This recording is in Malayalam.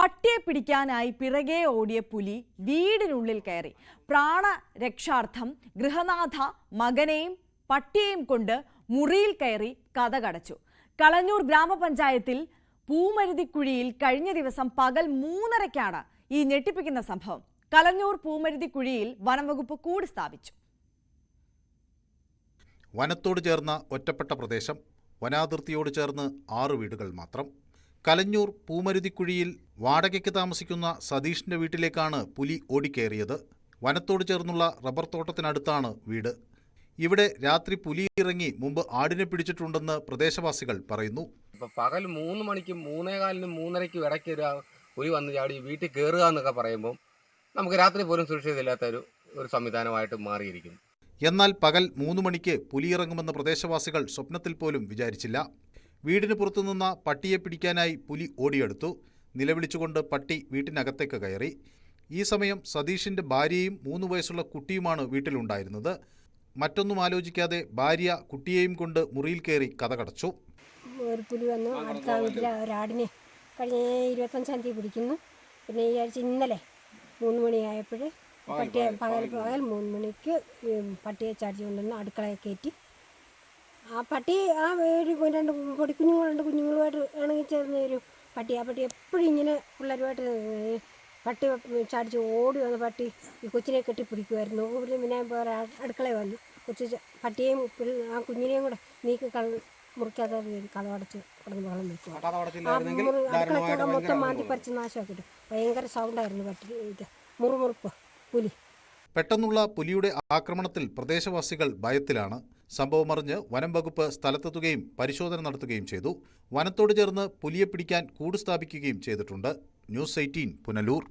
പട്ടിയെ പിടിക്കാനായി പിറകെ ഓടിയ പുലി വീടിനുള്ളിൽ കയറി. പ്രാണരക്ഷാർത്ഥം ഗൃഹനാഥ മകനെയും പട്ടിയെയും കൊണ്ട് മുറിയിൽ കയറി കഥ കടച്ചു. കളഞ്ഞൂർ ഗ്രാമപഞ്ചായത്തിൽ പൂമരുതിക്കുഴിയിൽ കഴിഞ്ഞ ദിവസം പകൽ മൂന്നരയ്ക്കാണ് ഈ ഞെട്ടിപ്പിക്കുന്ന സംഭവം. കലഞ്ഞൂർ പൂമരുതിക്കുഴിയിൽ വനംവകുപ്പ് കൂടി സ്ഥാപിച്ചു. വനത്തോട് ചേർന്ന ഒറ്റപ്പെട്ട പ്രദേശം വനാതിർത്തിയോട് ചേർന്ന് ആറ് വീടുകൾ മാത്രം. കലഞ്ഞൂർ പൂമരുതിക്കുഴിയിൽ വാടകയ്ക്ക് താമസിക്കുന്ന സതീഷിന്റെ വീട്ടിലേക്കാണ് പുലി ഓടിക്കേറിയത്. വനത്തോട് ചേർന്നുള്ള റബ്ബർ തോട്ടത്തിനടുത്താണ് വീട്. ഇവിടെ രാത്രി പുലി ഇറങ്ങി മുമ്പ് ആടിനെ പിടിച്ചിട്ടുണ്ടെന്ന് പ്രദേശവാസികൾ പറയുന്നു. പകൽ മൂന്ന് മണിക്കും മൂന്നേകാലിനും മൂന്നരയ്ക്കും ഇടയ്ക്ക് ഒരു പുലി വന്ന് ചാടി വീട്ടിൽ കയറുക എന്നൊക്കെ പറയുമ്പോൾ നമുക്ക് രാത്രി പോലും സുരക്ഷിതമില്ലാത്ത ഒരു ഒരു സംവിധാനമായിട്ട് മാറിയിരിക്കുന്നു. എന്നാൽ പകൽ മൂന്ന് മണിക്ക് പുലിയിറങ്ങുമെന്ന് പ്രദേശവാസികൾ സ്വപ്നത്തിൽ പോലും വിചാരിച്ചില്ല. വീടിന് പുറത്തുനിന്ന പട്ടിയെ പിടിക്കാനായി പുലി ഓടിയെടുത്തു. നിലവിളിച്ചുകൊണ്ട് പട്ടി വീട്ടിനകത്തേക്ക് കയറി. ഈ സമയം സതീഷിന്റെ ഭാര്യയും മൂന്ന് വയസ്സുള്ള കുട്ടിയുമാണ് വീട്ടിലുണ്ടായിരുന്നത്. മറ്റൊന്നും ആലോചിക്കാതെ ഭാര്യ കുട്ടിയെയും കൊണ്ട് മുറിയിൽ കയറി കഥകടച്ചു. ഒരു പുലി വന്നു അടുത്ത വീട്ടിലെ ഒരാടിനെ കഴിഞ്ഞ ഇരുപത്തഞ്ചാം തീയതി പിടിക്കുന്നു. പിന്നെ ഈ ആഴ്ച ഇന്നലെ മൂന്ന് മണിയായപ്പോൾ പട്ടിയെ പകൽ പകൽ മൂന്ന് മണിക്ക് പട്ടിയെ ചാടിച്ച് കൊണ്ടുവന്ന് അടുക്കളയിൽ കയറ്റി. ആ പട്ടി ആ ഒരു രണ്ട് പൊടി കുഞ്ഞുങ്ങൾ രണ്ട് കുഞ്ഞുങ്ങളുമായിട്ട് ഇണങ്ങി ചേർന്ന് വരും പട്ടി. ആ പട്ടി എപ്പോഴും ഇങ്ങനെ പിള്ളേരുമായിട്ട് പട്ടി ചാടിച്ച് ഓടി വന്ന് പട്ടി ഈ കൊച്ചിനെ കെട്ടി പിടിക്കുമായിരുന്നു പിന്നെ പിന്നെ വേറെ അടുക്കളയിൽ വന്നു. കൊച്ചു പട്ടിയെയും ആ കുഞ്ഞിനെയും കൂടെ നീക്കി കൾ മുറിക്കാതെ കഥ അടച്ച് കിടന്ന് വെള്ളം നിൽക്കും ആ മുറി അടുക്കളയ്ക്കൊക്കെ മൊത്തം മാന്തി പറിച്ച് നാശമാക്കിയിട്ട് ഭയങ്കര സൗണ്ടായിരുന്നു പട്ടി. ഇത് മുറുമുറുപ്പ് പുലി. പെട്ടെന്നുള്ള പുലിയുടെ ആക്രമണത്തിൽ പ്രദേശവാസികൾ ഭയത്തിലാണ്. സംഭവമറിഞ്ഞ് വനം വകുപ്പ് സ്ഥലത്തെത്തുകയും പരിശോധന നടത്തുകയും ചെയ്തു. വനത്തോട് ചേർന്ന് പുലിയെ പിടിക്കാൻ കൂട് സ്ഥാപിക്കുകയും ചെയ്തിട്ടുണ്ട്. News eighteen Punalur.